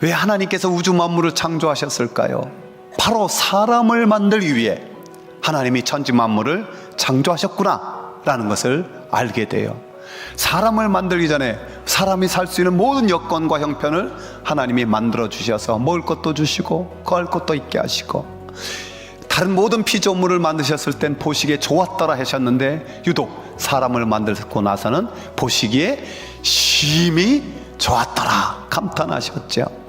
왜 하나님께서 우주 만물을 창조하셨을까요? 바로 사람을 만들기 위해 하나님이 천지 만물을 창조하셨구나라는 것을 알게 돼요. 사람을 만들기 전에 사람이 살 수 있는 모든 여건과 형편을 하나님이 만들어 주셔서 먹을 것도 주시고 거할 것도 있게 하시고 다른 모든 피조물을 만드셨을 땐 보시기에 좋았더라 하셨는데 유독 사람을 만들고 나서는 보시기에 심히 좋았더라 감탄하셨죠.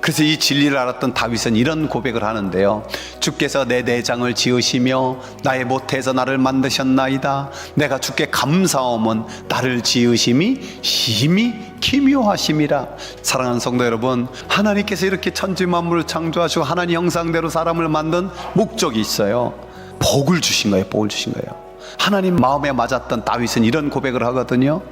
그래서 이 진리를 알았던 다윗은 이런 고백을 하는데요. 주께서 내 내장을 지으시며 나의 모태에서 나를 만드셨나이다. 내가 주께 감사함은 나를 지으심이 심히 기묘하심이라. 사랑하는 성도 여러분, 하나님께서 이렇게 천지 만물을 창조하시고 하나님 형상대로 사람을 만든 목적이 있어요. 복을 주신 거예요. 복을 주신 거예요. 하나님 마음에 맞았던 다윗은 이런 고백을 하거든요.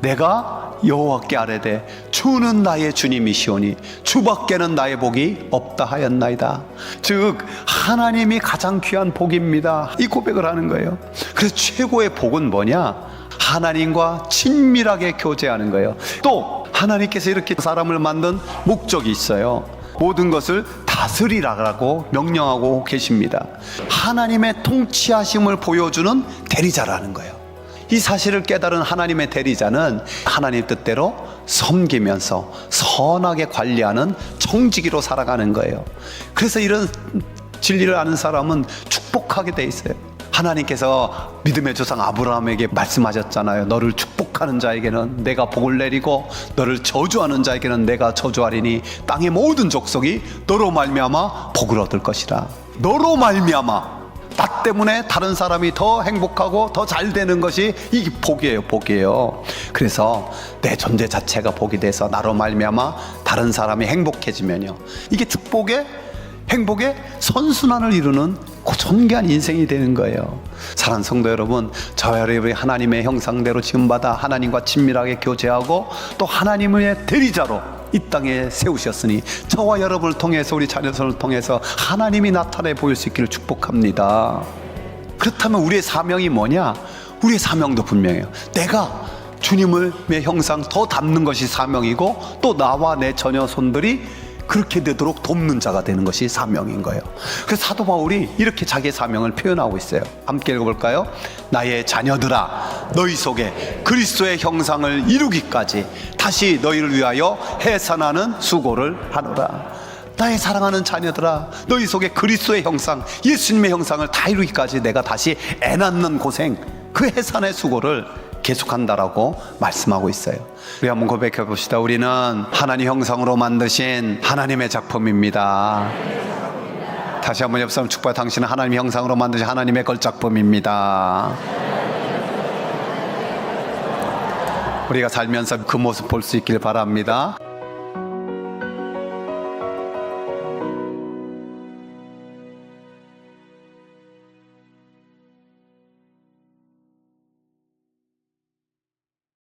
내가 여호와께 아뢰되 주는 나의 주님이시오니 주밖에는 나의 복이 없다 하였나이다. 즉 하나님이 가장 귀한 복입니다. 이 고백을 하는 거예요. 그래서 최고의 복은 뭐냐? 하나님과 친밀하게 교제하는 거예요. 또 하나님께서 이렇게 사람을 만든 목적이 있어요. 모든 것을 다스리라고 명령하고 계십니다. 하나님의 통치하심을 보여주는 대리자라는 거예요. 이 사실을 깨달은 하나님의 대리자는 하나님 뜻대로 섬기면서 선하게 관리하는 청지기로 살아가는 거예요. 그래서 이런 진리를 아는 사람은 축복하게 돼 있어요. 하나님께서 믿음의 조상 아브라함에게 말씀하셨잖아요. 너를 축복하는 자에게는 내가 복을 내리고 너를 저주하는 자에게는 내가 저주하리니 땅의 모든 족속이 너로 말미암아 복을 얻을 것이라. 너로 말미암아 나 때문에 다른 사람이 더 행복하고 더 잘 되는 것이 이 복이에요, 복이에요. 그래서 내 존재 자체가 복이 돼서 나로 말미암아 다른 사람이 행복해지면요. 이게 축복의 행복의 선순환을 이루는 고존귀한 인생이 되는 거예요. 사랑하는 성도 여러분, 저와 여러분이 하나님의 형상대로 지음받아 하나님과 친밀하게 교제하고 또 하나님의 대리자로 이 땅에 세우셨으니 저와 여러분을 통해서 우리 자녀선을 통해서 하나님이 나타내 보일 수 있기를 축복합니다. 그렇다면 우리의 사명이 뭐냐? 우리의 사명도 분명해요. 내가 주님의 형상 더 닮는 것이 사명이고 또 나와 내 자녀 손들이 그렇게 되도록 돕는 자가 되는 것이 사명인 거예요. 그래서 사도 바울이 이렇게 자기의 사명을 표현하고 있어요. 함께 읽어볼까요? 나의 자녀들아, 너희 속에 그리스도의 형상을 이루기까지 다시 너희를 위하여 해산하는 수고를 하노라. 나의 사랑하는 자녀들아, 너희 속에 그리스도의 형상, 예수님의 형상을 다 이루기까지 내가 다시 애 낳는 고생, 그 해산의 수고를 계속한다라고 말씀하고 있어요. 우리 한번 고백해 봅시다. 우리는 하나님 형상으로 만드신 하나님의 작품입니다. 다시 한번 옆 사람 축복해 당신은 하나님 형상으로 만드신 하나님의 걸작품입니다. 우리가 살면서 그 모습 볼 수 있길 바랍니다.